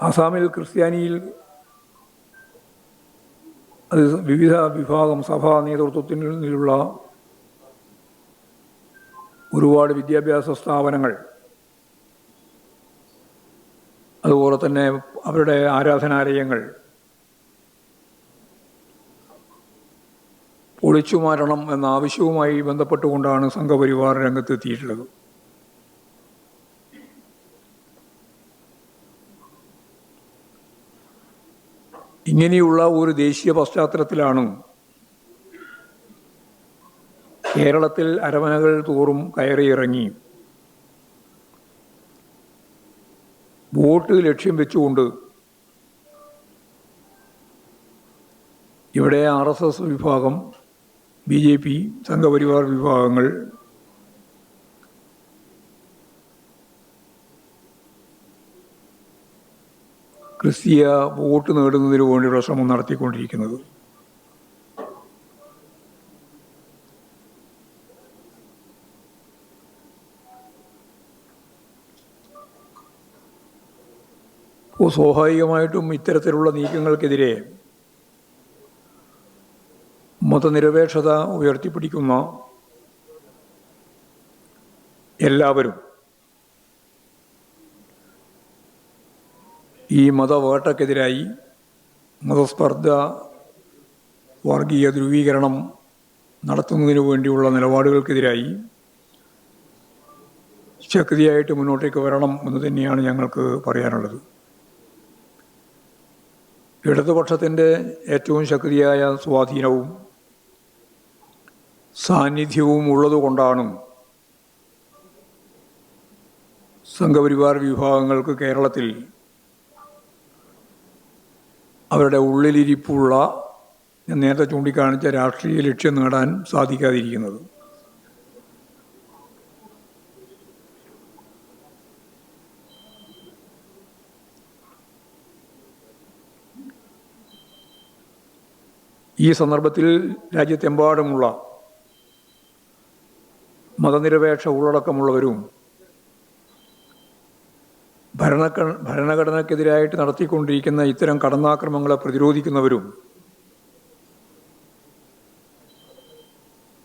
ആസാമിൽ ക്രിസ്ത്യാനിയിൽ അത് വിവിധ വിഭാഗം സഭാ നേതൃത്വത്തിനുള്ള ഒരുപാട് വിദ്യാഭ്യാസ സ്ഥാപനങ്ങൾ അതുപോലെ തന്നെ അവരുടെ ആരാധനാലയങ്ങൾ പൊളിച്ചു മാറ്റണം എന്ന ആവശ്യവുമായി ബന്ധപ്പെട്ടുകൊണ്ടാണ് സംഘപരിവാർ രംഗത്തെത്തിയിട്ടുള്ളത്. ഇങ്ങനെയുള്ള ഒരു ദേശീയ പശ്ചാത്തലത്തിലാണ് കേരളത്തിൽ അരമനകൾ തോറും കയറിയിറങ്ങി. വോട്ട് ലക്ഷ്യം വെച്ചുകൊണ്ട് ഇവിടെ ആർ എസ് എസ് വിഭാഗം ബി ജെ പി സംഘപരിവാർ വിഭാഗങ്ങൾ ക്രിസ്തീയ വോട്ട് നേടുന്നതിന് വേണ്ടിയുള്ള ശ്രമം നടത്തിക്കൊണ്ടിരിക്കുന്നത്. ഇപ്പോൾ സ്വാഭാവികമായിട്ടും ഇത്തരത്തിലുള്ള നീക്കങ്ങൾക്കെതിരെ മതനിരപേക്ഷത ഉയർത്തിപ്പിടിക്കുന്ന എല്ലാവരും ഈ മതവേട്ടക്കെതിരായി മതസ്പർദ്ധ വർഗീയ ധ്രുവീകരണം നടത്തുന്നതിനു വേണ്ടിയുള്ള നിലപാടുകൾക്കെതിരായി ശക്തിയായിട്ട് മുന്നോട്ടേക്ക് വരണം എന്ന് തന്നെയാണ് ഞങ്ങൾക്ക് പറയാനുള്ളത്. ഇടതുപക്ഷത്തിന്റെ ഏറ്റവും ശക്തിയായ സ്വാധീനവും സാന്നിധ്യവും ഉള്ളതുകൊണ്ടാണ് സംഘപരിവാർ വിഭാഗങ്ങൾക്ക് കേരളത്തിൽ അവരുടെ ഉള്ളിലിരിപ്പുള്ള ഞാൻ നേരത്തെ ചൂണ്ടിക്കാണിച്ച രാഷ്ട്രീയ ലക്ഷ്യം നേടാൻ സാധിക്കാതിരിക്കുന്നത്. ഈ സന്ദർഭത്തിൽ രാജ്യത്തെമ്പാടുമുള്ള മതനിരപേക്ഷ ഉള്ളടക്കമുള്ളവരും ഭരണഘ ഭരണഘടനയ്ക്കെതിരായിട്ട് നടത്തിക്കൊണ്ടിരിക്കുന്ന ഇത്തരം കടന്നാക്രമങ്ങളെ പ്രതിരോധിക്കുന്നവരും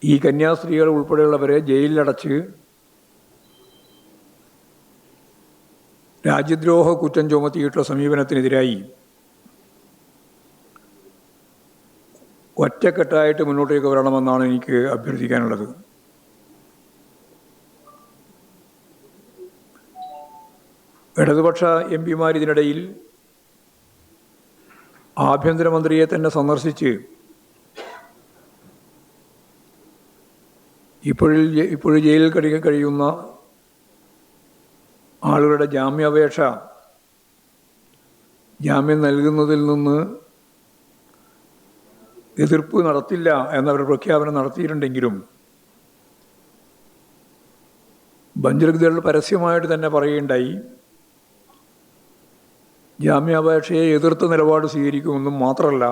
ഈ കന്യാസ്ത്രീകൾ ഉൾപ്പെടെയുള്ളവരെ ജയിലിലടച്ച് രാജ്യദ്രോഹ കുറ്റം ചുമത്തിയിട്ടുള്ള സമീപനത്തിനെതിരായി ഒറ്റക്കെട്ടായിട്ട് മുന്നോട്ടേക്ക് വരണമെന്നാണ് എനിക്ക് അഭ്യർത്ഥിക്കാനുള്ളത്. ഇടതുപക്ഷ എം പിമാർ ഇതിനിടയിൽ ആഭ്യന്തരമന്ത്രിയെ തന്നെ സന്ദർശിച്ച് ഇപ്പോഴിൽ ഇപ്പോഴും ജയിലിൽ കഴിയ കഴിയുന്ന ആളുകളുടെ ജാമ്യാപേക്ഷ ജാമ്യം നൽകുന്നതിൽ നിന്ന് എതിർപ്പ് നടത്തില്ല എന്നവർ പ്രഖ്യാപനം നടത്തിയിട്ടുണ്ടെങ്കിലും ബഞ്ചർഗുദൾ പരസ്യമായിട്ട് തന്നെ പറയുകയുണ്ടായി. ജാമ്യാപേക്ഷയെ എതിർത്ത നിലപാട് സ്വീകരിക്കുമെന്നും മാത്രമല്ല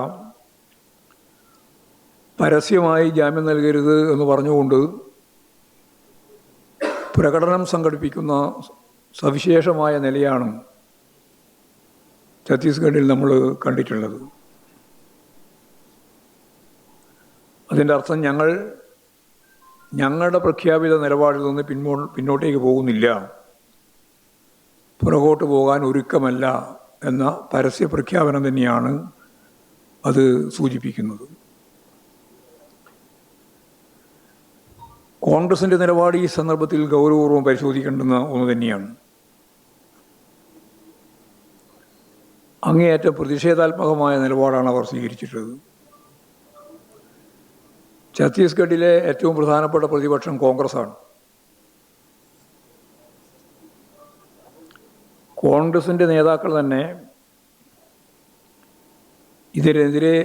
പരസ്യമായി ജാമ്യം നൽകരുത് എന്ന് പറഞ്ഞുകൊണ്ട് പ്രകടനം സംഘടിപ്പിക്കുന്ന സവിശേഷമായ നിലയാണ് ഛത്തീസ്ഗഡിൽ നമ്മൾ കണ്ടിട്ടുള്ളത്. അതിന്റെ അർത്ഥം ഞങ്ങൾ ഞങ്ങളുടെ പ്രഖ്യാപിത നിലപാടിൽ നിന്ന് പിന്നോ പിന്നോട്ടേക്ക് പോകുന്നില്ല. പുറകോട്ട് പോകാൻ ഒരുക്കമല്ല. എന്ന പരസ്യ പ്രഖ്യാപനം തന്നെയാണ് അത് സൂചിപ്പിക്കുന്നത്. കോൺഗ്രസിന്റെ നിലപാട് ഈ സന്ദർഭത്തിൽ ഗൗരവപൂർവം പരിശോധിക്കേണ്ടുന്ന ഒന്ന് തന്നെയാണ്. അങ്ങേയറ്റം പ്രതിഷേധാത്മകമായ നിലപാടാണ് അവർ സ്വീകരിച്ചിട്ടുള്ളത്. ഛത്തീസ്ഗഡിലെ ഏറ്റവും പ്രധാനപ്പെട്ട പ്രതിപക്ഷം കോൺഗ്രസ്സാണ്. കോൺഗ്രസിന്റെ നേതാക്കൾ തന്നെ ഇതിനെതിരെ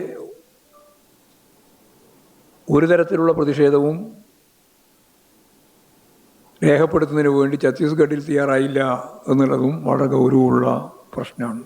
ഒരു തരത്തിലുള്ള പ്രതിഷേധവും രേഖപ്പെടുത്തുന്നതിന് വേണ്ടി ഛത്തീസ്ഗഡിൽ തയ്യാറായില്ല എന്നുള്ളതും വളരെ ഗൗരവമുള്ള പ്രശ്നമാണ്.